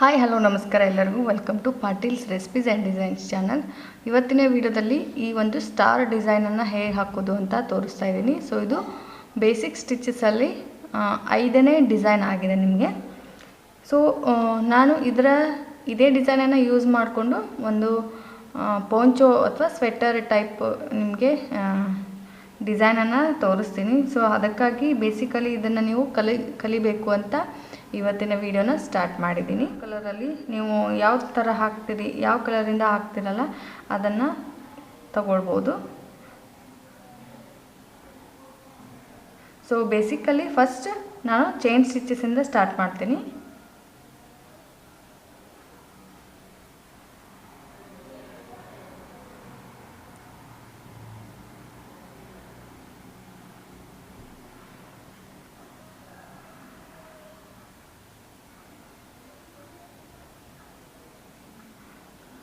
Hi hello ನಮಸ್ಕಾರ ಎಲ್ಲರಿಗೂ. Welcome to Patil's recipes and designs channel ಇವತ್ತಿನ ವಿಡಿಯೋದಲ್ಲಿ ಈ ಒಂದು ಸ್ಟಾರ್ ಡಿಸೈನನ್ನು ಹೇಗೆ ಹಾಕೋದು ಅಂತ ತೋರಿಸ್ತಾ ಇದ್ದೀನಿ. ಸೊ ಇದು ಬೇಸಿಕ್ ಸ್ಟಿಚಸಲ್ಲಿ ಐದನೇ ಡಿಸೈನ್ ಆಗಿದೆ ನಿಮಗೆ. ಸೊ ನಾನು ಇದರ ಇದೇ ಡಿಸೈನನ್ನು ಯೂಸ್ ಮಾಡಿಕೊಂಡು ಒಂದು ಪೋಂಚೋ ಅಥವಾ ಸ್ವೆಟರ್ ಟೈಪ್ ನಿಮಗೆ ಡಿಸೈನನ್ನು ತೋರಿಸ್ತೀನಿ. ಸೊ ಅದಕ್ಕಾಗಿ ಬೇಸಿಕಲಿ ಇದನ್ನು ನೀವು ಕಲಿ, ಕಲಿಬೇಕು ಅಂತ ಇವತ್ತಿನ ವಿಡಿಯೋನ ಸ್ಟಾರ್ಟ್ ಮಾಡಿದ್ದೀನಿ. ಕಲರಲ್ಲಿ ನೀವು ಯಾವ ಥರ ಹಾಕ್ತೀರಿ, ಯಾವ ಕಲರಿಂದ ಹಾಕ್ತಿರಲ್ಲ ಅದನ್ನು ತಗೊಳ್ಬೋದು. ಸೊ ಬೇಸಿಕಲಿ ಫಸ್ಟ್ ನಾನು ಚೈನ್ ಸ್ಟಿಚಸಿಂದ ಸ್ಟಾರ್ಟ್ ಮಾಡ್ತೀನಿ.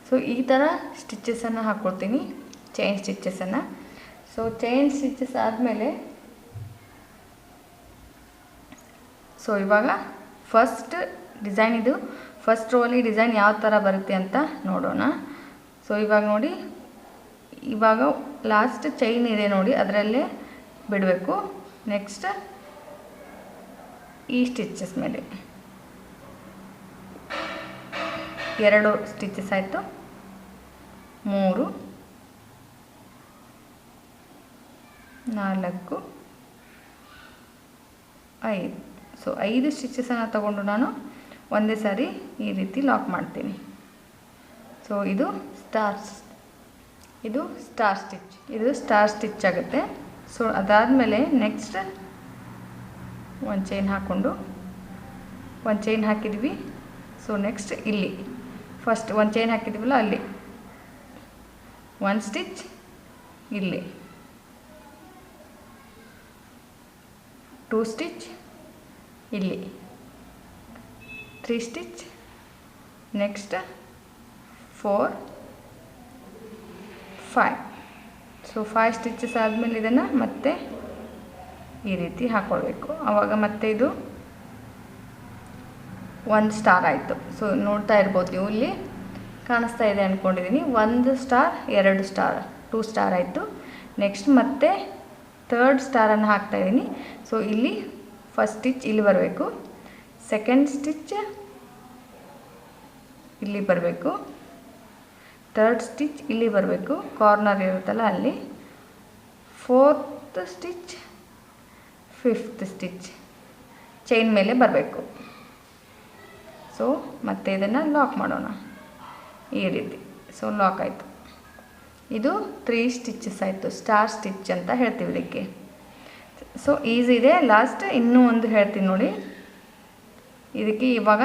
ಸೊ ಈ ಥರ ಸ್ಟಿಚಸನ್ನು ಹಾಕ್ಕೊಳ್ತೀನಿ ಚೈನ್ ಸ್ಟಿಚಸನ್ನು ಸೊ ಚೈನ್ ಸ್ಟಿಚಸ್ ಆದಮೇಲೆ ಸೊ ಇವಾಗ ಫಸ್ಟ್ ಡಿಸೈನ್ ಇದು. ಫಸ್ಟ್ ರೋಲಿ ಡಿಸೈನ್ ಯಾವ ಥರ ಬರುತ್ತೆ ಅಂತ ನೋಡೋಣ. ಸೊ ಇವಾಗ ನೋಡಿ. ಇವಾಗ ಲಾಸ್ಟ್ ಚೈನ್ ಇದೆ ನೋಡಿ, ಅದರಲ್ಲೇ ಬಿಡಬೇಕು. ನೆಕ್ಸ್ಟ್ ಈ ಸ್ಟಿಚಸ್ ಮೇಲೆ. ಎರಡು ಸ್ಟಿಚಸ್ ಆಯಿತು. ಮೂರು, ನಾಲ್ಕು, ಐದು. ಸೊ ಐದು ಸ್ಟಿಚಸನ್ನು ತಗೊಂಡು ನಾನು ಒಂದೇ ಸಾರಿ ಈ ರೀತಿ ಲಾಕ್ ಮಾಡ್ತೀನಿ. ಸೊ ಇದು ಸ್ಟಾರ್ ಇದು ಸ್ಟಾರ್ ಸ್ಟಿಚ್ ಇದು ಸ್ಟಾರ್ ಸ್ಟಿಚ್ ಆಗುತ್ತೆ. ಸೊ ಅದಾದಮೇಲೆ ನೆಕ್ಸ್ಟ್ ಒಂದು ಚೈನ್ ಹಾಕ್ಕೊಂಡು, ಒಂದು ಚೈನ್ ಹಾಕಿದ್ವಿ. ಸೊ ನೆಕ್ಸ್ಟ್ ಇಲ್ಲಿ. ಫಸ್ಟ್ ಒಂದು ಚೈನ್ ಹಾಕಿದ್ವಲ್ಲ ಅಲ್ಲಿ. ಒನ್ ಸ್ಟಿಚ್ ಇಲ್ಲಿ. ಟೂ ಸ್ಟಿಚ್ ಇಲ್ಲಿ. Three stitch next four five so five stitches ಆದಮೇಲೆ ಇದನ್ನು ಮತ್ತೆ ಈ ರೀತಿ ಹಾಕ್ಕೊಳ್ಬೇಕು ಆವಾಗ ಮತ್ತೆ ಇದು ಒಂದು ಸ್ಟಾರ್ ಆಯಿತು. ಸೊ ನೋಡ್ತಾ ಇರ್ಬೋದು ನೀವು ಇಲ್ಲಿ. ಕಾಣಿಸ್ತಾ ಇದೆ ಅಂದ್ಕೊಂಡಿದ್ದೀನಿ ಒಂದು ಸ್ಟಾರ್, ಎರಡು ಸ್ಟಾರ್, ಟೂ ಸ್ಟಾರ್ ಆಯಿತು. ನೆಕ್ಸ್ಟ್ ಮತ್ತೆ ಥರ್ಡ್ ಸ್ಟಾರನ್ನು ಹಾಕ್ತಾಯಿದ್ದೀನಿ ಸೊ, ಇಲ್ಲಿ ಫಸ್ಟ್ ಸ್ಟಿಚ್ ಇಲ್ಲಿ ಬರಬೇಕು. ಸೆಕೆಂಡ್ ಸ್ಟಿಚ್ ಇಲ್ಲಿ ಬರಬೇಕು. ಥರ್ಡ್ ಸ್ಟಿಚ್ ಇಲ್ಲಿ ಬರಬೇಕು. ಕಾರ್ನರ್ ಇರುತ್ತಲ್ಲ ಅಲ್ಲಿ. Fourth stitch, fifth stitch chain ಮೇಲೆ ಬರಬೇಕು. ಸೊ, ಮತ್ತೆ ಇದನ್ನು ಲಾಕ್ ಮಾಡೋಣ. ಈ ರೀತಿ. ಸೊ ಲಾಕ್ ಆಯಿತು. ಇದು ತ್ರೀ ಸ್ಟಿಚಸ್ ಆಯಿತು. ಸ್ಟಾರ್ ಸ್ಟಿಚ್ ಅಂತ ಹೇಳ್ತೀವಿ ಇದಕ್ಕೆ. ಸೊ ಈಸಿ ಇದೆ. ಲಾಸ್ಟ್ ಇನ್ನೂ ಒಂದು ಹೇಳ್ತೀನಿ ನೋಡಿ. ಇದಕ್ಕೆ ಇವಾಗ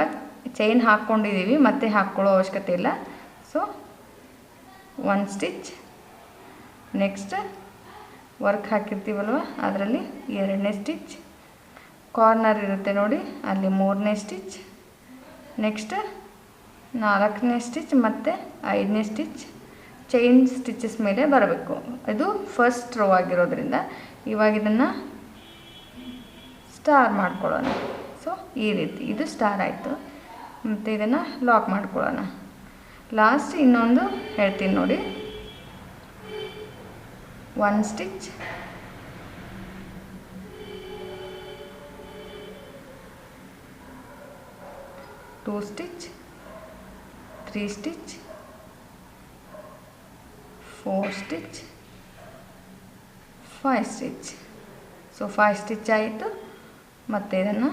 ಚೈನ್ ಹಾಕ್ಕೊಂಡಿದ್ದೀವಿ. ಮತ್ತೆ ಹಾಕ್ಕೊಳ್ಳೋ ಅವಶ್ಯಕತೆ ಇಲ್ಲ. So one stitch next work ಹಾಕಿರ್ತೀವಲ್ವ? ಅದರಲ್ಲಿ ಎರಡನೇ ಸ್ಟಿಚ್ ಕಾರ್ನರ್ ಇರುತ್ತೆ ನೋಡಿ. ಅಲ್ಲಿ ಮೂರನೇ ಸ್ಟಿಚ್ ನೆಕ್ಸ್ಟ್ ನಾಲ್ಕನೇ ಸ್ಟಿಚ್ ಮತ್ತು ಐದನೇ ಸ್ಟಿಚ್ ಚೈನ್ ಸ್ಟಿಚಸ್ ಮೇಲೆ ಬರಬೇಕು. ಇದು ಫಸ್ಟ್ ರೋ ಆಗಿರೋದ್ರಿಂದ ಇವಾಗ ಇದನ್ನು ಸ್ಟಾರ್ ಮಾಡ್ಕೊಳ್ಳೋಣ. ಸೊ ಈ ರೀತಿ ಇದು ಸ್ಟಾರ್ ಆಯಿತು. ಮತ್ತು ಇದನ್ನು ಲಾಕ್ ಮಾಡ್ಕೊಳ್ಳೋಣ. ಲಾಸ್ಟ್ ಇನ್ನೊಂದು ಹೇಳ್ತೀನಿ ನೋಡಿ. One stitch two stitch three stitch four stitch five stitch so five stitch ಆಯಿತು. ಮತ್ತು ಇದನ್ನು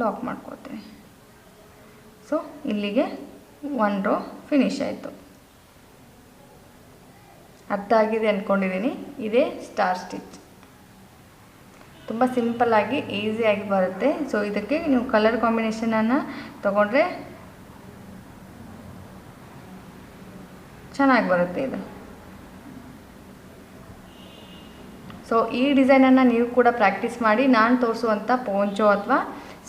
ಲಾಕ್ ಮಾಡ್ಕೊಳ್ತೀನಿ. ಸೊ ಇಲ್ಲಿಗೆ ಒನ್ ರೋ ಫಿನಿಶ್ ಆಯಿತು. ಅರ್ಥ ಆಗಿದೆ ಅಂದ್ಕೊಂಡಿದ್ದೀನಿ ಇದೇ ಸ್ಟಾರ್ ಸ್ಟಿಚ್ ತುಂಬ ಸಿಂಪಲ್ಲಾಗಿ ಈಸಿಯಾಗಿ ಬರುತ್ತೆ. ಸೊ ಇದಕ್ಕೆ ನೀವು ಕಲರ್ ಕಾಂಬಿನೇಷನನ್ನು ತೊಗೊಂಡ್ರೆ ಚೆನ್ನಾಗಿ ಬರುತ್ತೆ ಇದು. ಸೊ ಈ ಡಿಸೈನನ್ನು ನೀವು ಕೂಡ ಪ್ರಾಕ್ಟೀಸ್ ಮಾಡಿ, ನಾನು ತೋರಿಸುವಂಥ ಪೋಂಚೋ ಅಥವಾ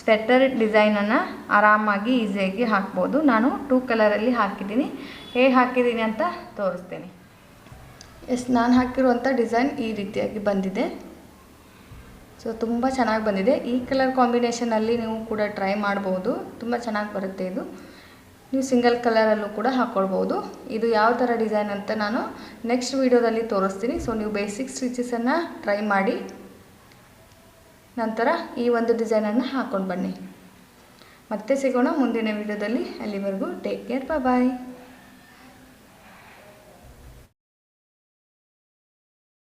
ಸ್ವೆಟರ್ ಡಿಸೈನನ್ನು ಆರಾಮಾಗಿ ಈಸಿಯಾಗಿ ಹಾಕ್ಬೋದು. ನಾನು ಟೂ ಕಲರಲ್ಲಿ ಹಾಕಿದ್ದೀನಿ. ಹೇಗೆ ಹಾಕಿದ್ದೀನಿ ಅಂತ ತೋರಿಸ್ತೀನಿ. ಎಸ್ ನಾನು ಹಾಕಿರುವಂಥ ಡಿಸೈನ್ ಈ ರೀತಿಯಾಗಿ ಬಂದಿದೆ. ಸೊ ತುಂಬ ಚೆನ್ನಾಗಿ ಬಂದಿದೆ. ಈ ಕಲರ್ ಕಾಂಬಿನೇಷನಲ್ಲಿ ನೀವು ಕೂಡ ಟ್ರೈ ಮಾಡ್ಬೋದು. ತುಂಬ ಚೆನ್ನಾಗಿ ಬರುತ್ತೆ ಇದು. ನೀವು ಸಿಂಗಲ್ ಕಲರಲ್ಲೂ ಕೂಡ ಹಾಕ್ಕೊಳ್ಬೋದು ಇದು ಯಾವ ಥರ ಡಿಸೈನ್ ಅಂತ ನಾನು ನೆಕ್ಸ್ಟ್ ವೀಡಿಯೋದಲ್ಲಿ ತೋರಿಸ್ತೀನಿ. ಸೊ ನೀವು ಬೇಸಿಕ್ ಸ್ಟಿಚಸನ್ನು ಟ್ರೈ ಮಾಡಿ. ನಂತರ ಈ ಒಂದು ಡಿಸೈನನ್ನು ಹಾಕ್ಕೊಂಡು ಬನ್ನಿ. ಮತ್ತೆ ಸಿಗೋಣ ಮುಂದಿನ ವೀಡಿಯೋದಲ್ಲಿ ಅಲ್ಲಿವರೆಗೂ ಟೇಕ್ ಕೇರ್ ಬಾಯ್